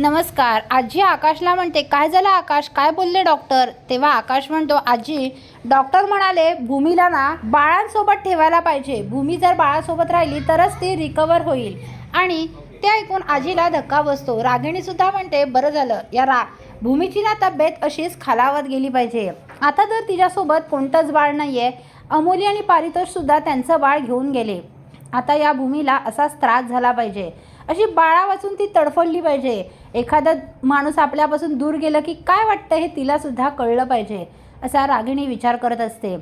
नमस्कार आजी आकाशला म्हणते काय झालं आकाश? काय बोलले डॉक्टर? तेव्हा आकाश म्हणतो आजी डॉक्टर म्हणाले भूमीला ना बाळांसोबत ठेवायला पाहिजे. भूमी जर बाळासोबत राहिली तरच ती रिकवर होईल. आणि ते ऐकून आजीला धक्का बसतो. रागिणीसुद्धा म्हणते बरं झालं. या रा भूमीची ना तब्येत अशीच खालावत गेली पाहिजे. आता जर तिच्यासोबत कोणतंच बाळ नाही आहे अमोली आणि पारितोषसुद्धा त्यांचं बाळ घेऊन गेले. आता या भूमीला असाच त्रास झाला पाहिजे. अशी बाळा वाचून ती तडफडली पाहिजे. एखादा माणूस आपल्यापासून दूर गेलं की काय वाटतं हे तिलासुद्धा कळलं पाहिजे असा रागिणी विचार करत असते.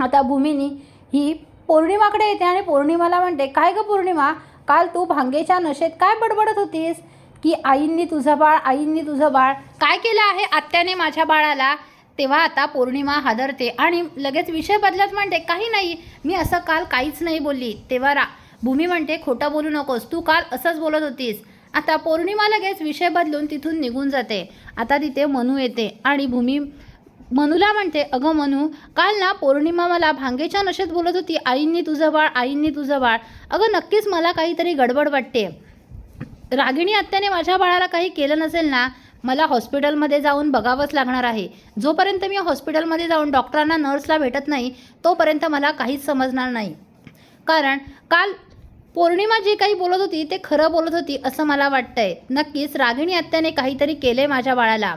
आता भूमीनी ही पौर्णिमाकडे येते आणि पौर्णिमाला म्हणते काय गं पौर्णिमा? काल तू भांगेच्या नशेत काय बडबडत होतीस? की आईंनी तुझं बाळ आईंनी तुझं बाळ काय केलं आहे आत्याने माझ्या बाळाला? तेव्हा आता पौर्णिमा हादरते आणि लगेच विषय बदलत म्हणते काही नाही मी असं काल काहीच नाही बोलली. तेव्हा रा भूमी म्हणते खोटं बोलू नकोस तू काल असंच बोलत होतीस. आता पौर्णिमा लगेच विषय बदलून तिथून निघून जाते. आता तिथे मनू येते आणि भूमी मनूला म्हणते अगं मनू काल ना पौर्णिमा मला भांगेच्या नशेत बोलत होती आईंनी तुझं बाळ आईंनी तुझं बाळ. अगं नक्कीच मला काहीतरी गडबड वाटते. रागिणी आत्याने माझ्या बाळाला काही केलं नसेल ना मला हॉस्पिटलमध्ये जाऊन बघावंच लागणार आहे. जोपर्यंत मी हॉस्पिटलमध्ये जाऊन डॉक्टरांना नर्सला भेटत नाही तोपर्यंत मला काहीच समजणार नाही. कारण काल पौर्णिमा जे काही बोलत होती ते खरं बोलत होती असं मला वाटतंय. नक्कीच रागिणी आत्याने काहीतरी केले माझ्या बाळाला.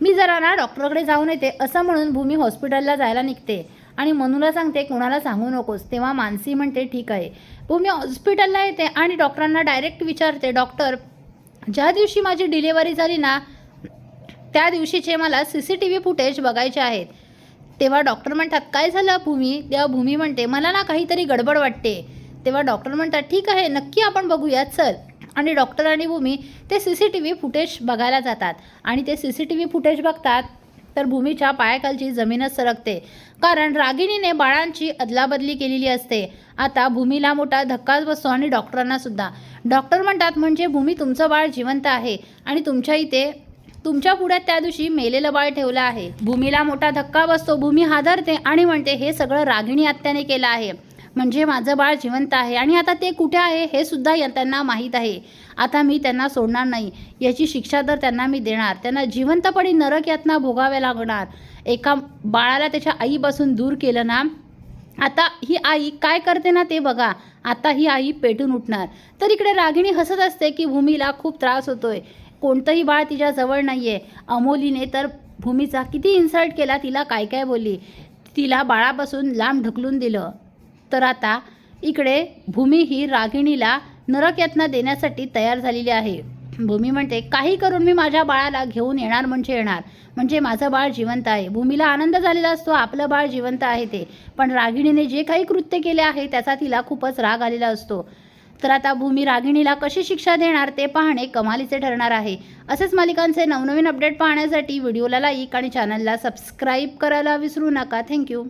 मी जरा ना डॉक्टरकडे जाऊन येते असं म्हणून भूमी हॉस्पिटलला जायला निघते. आणि मनूला सांगते कोणाला सांगू नकोस तेव्हा मानसी म्हणते ठीक आहे. भूमी हॉस्पिटलला येते आणि डॉक्टरांना डायरेक्ट विचारते डॉक्टर ज्या दिवशी माझी डिलिव्हरी झाली ना त्या दिवशीचे मला C C T V footage बघायचे आहेत. तेव्हा डॉक्टर म्हणतात काय झालं? भूमी तेव्हा भूमी म्हणते मला ना काहीतरी गडबड वाटते. तेव्हा डॉक्टर म्हणतात ठीक आहे नक्की आपण बघूया चल. आणि डॉक्टर आणि भूमी ते C C T V footage बघायला जातात. आणि ते C C T V footage बघतात तर भूमीच्या पायाखालची जमीनच सरकते. कारण रागिणीने बाळांची अदलाबदली केलेली असते. आता भूमीला मोठा धक्काच बसतो आणि डॉक्टरांना सुद्धा. डॉक्टर म्हणतात म्हणजे भूमी तुमचं बाळ जिवंत आहे आणि तुमच्या इथे तुमच्या पुढ्यात त्या दिवशी मेलेलं बाळ ठेवलं आहे. भूमीला मोठा धक्का बसतो भूमी हादरते आणि म्हणते हे सगळं रागिणी आत्याने केलं आहे. म्हणजे माझं बाळ जिवंत आहे आणि आता ते कुठे आहे हे सुद्धा या- त्यांना माहीत आहे. आता मी त्यांना सोडणार नाही. याची शिक्षा तर त्यांना मी देणार. त्यांना जिवंतपणी नरक यातना भोगाव्या लागणार. एका बाळाला त्याच्या आईपासून दूर केलं ना आता ही आई काय करते ना ते बघा. आता ही आई पेटून उठणार. तर इकडे रागिणी हसत असते की भूमीला खूप त्रास होतोय. कोणतंही बाळ तिच्या जवळ नाही आहे अमोलीने तर भूमीचा किती इन्सल्ट केला तिला काय काय बोलली? तिला बाळापासून लांब ढकलून दिलं. तर आता इकडे भूमी ही रागिणीला नरकयातना देण्यासाठी तयार झालेली आहे. भूमी म्हणते काही करून मी माझ्या बाळाला घेऊन येणार म्हणजे येणार. म्हणजे माझं बाळ जिवंत आहे. भूमीला आनंद झालेला असतो आपलं बाळ जिवंत आहे ते. पण रागिणीने जे काही कृत्य केले आहे त्याचा तिला खूपच राग आलेला असतो. तर आता भूमी रागिणीला कशी शिक्षा देणार ते पाहणे कमालीचे ठरणार आहे. असेच मालिकांचे नवनवीन अपडेट पाहण्यासाठी व्हिडिओला लाईक आणि चॅनलला सबस्क्राईब करायला विसरू नका. थँक्यू